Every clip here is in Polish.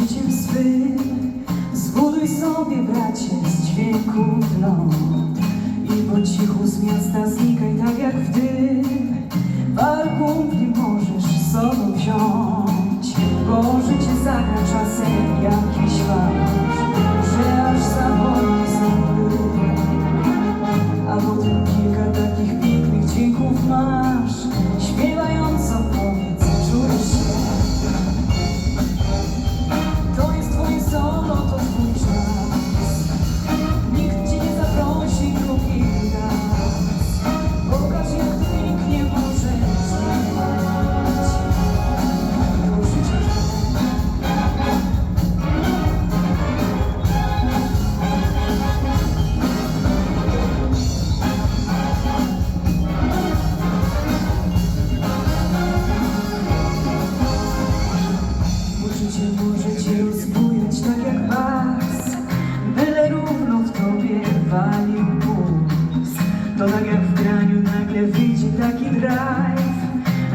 życiem swym. Zbuduj sobie bracie z dźwięku dno I po cichu z miasta znikaj tak jak w dym. Polak jak w graniu nagle widzi taki drive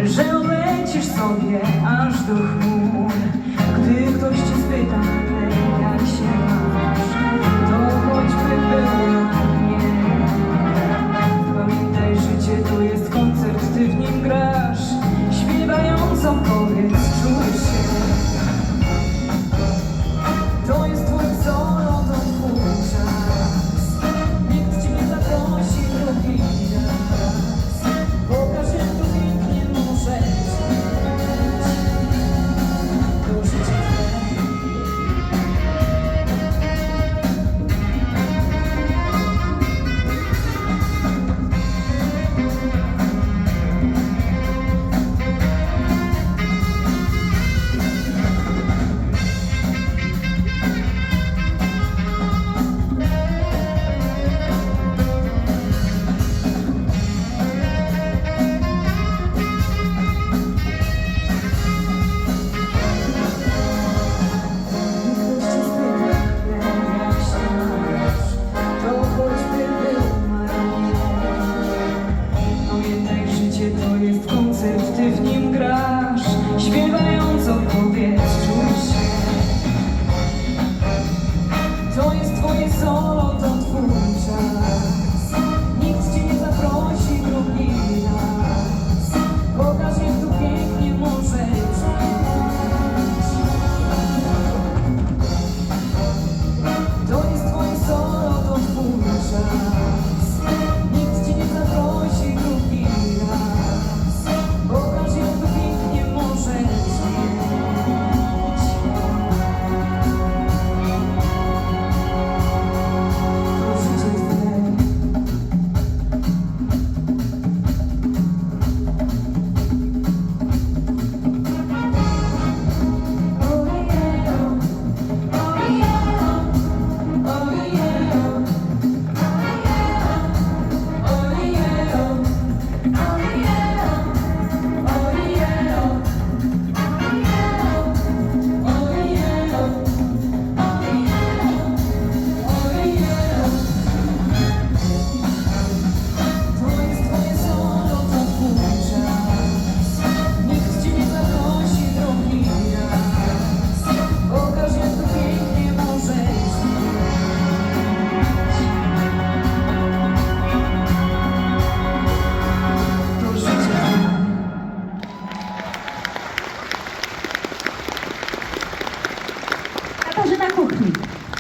Że lecisz sobie aż do chmur. Gdy ktoś ci spyta jak się masz To choćby było nie Pamiętaj, życie to jest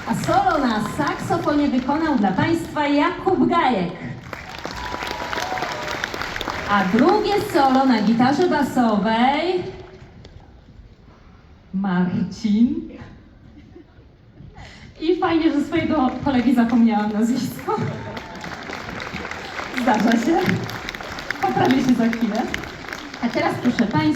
A solo na saksofonie wykonał dla Państwa Jakub Gajek. A drugie solo na gitarze basowej Marcin. I fajnie, że swojego kolegi zapomniałam nazwisko. Zdarza się. Poprawię się za chwilę. A teraz proszę Państwa.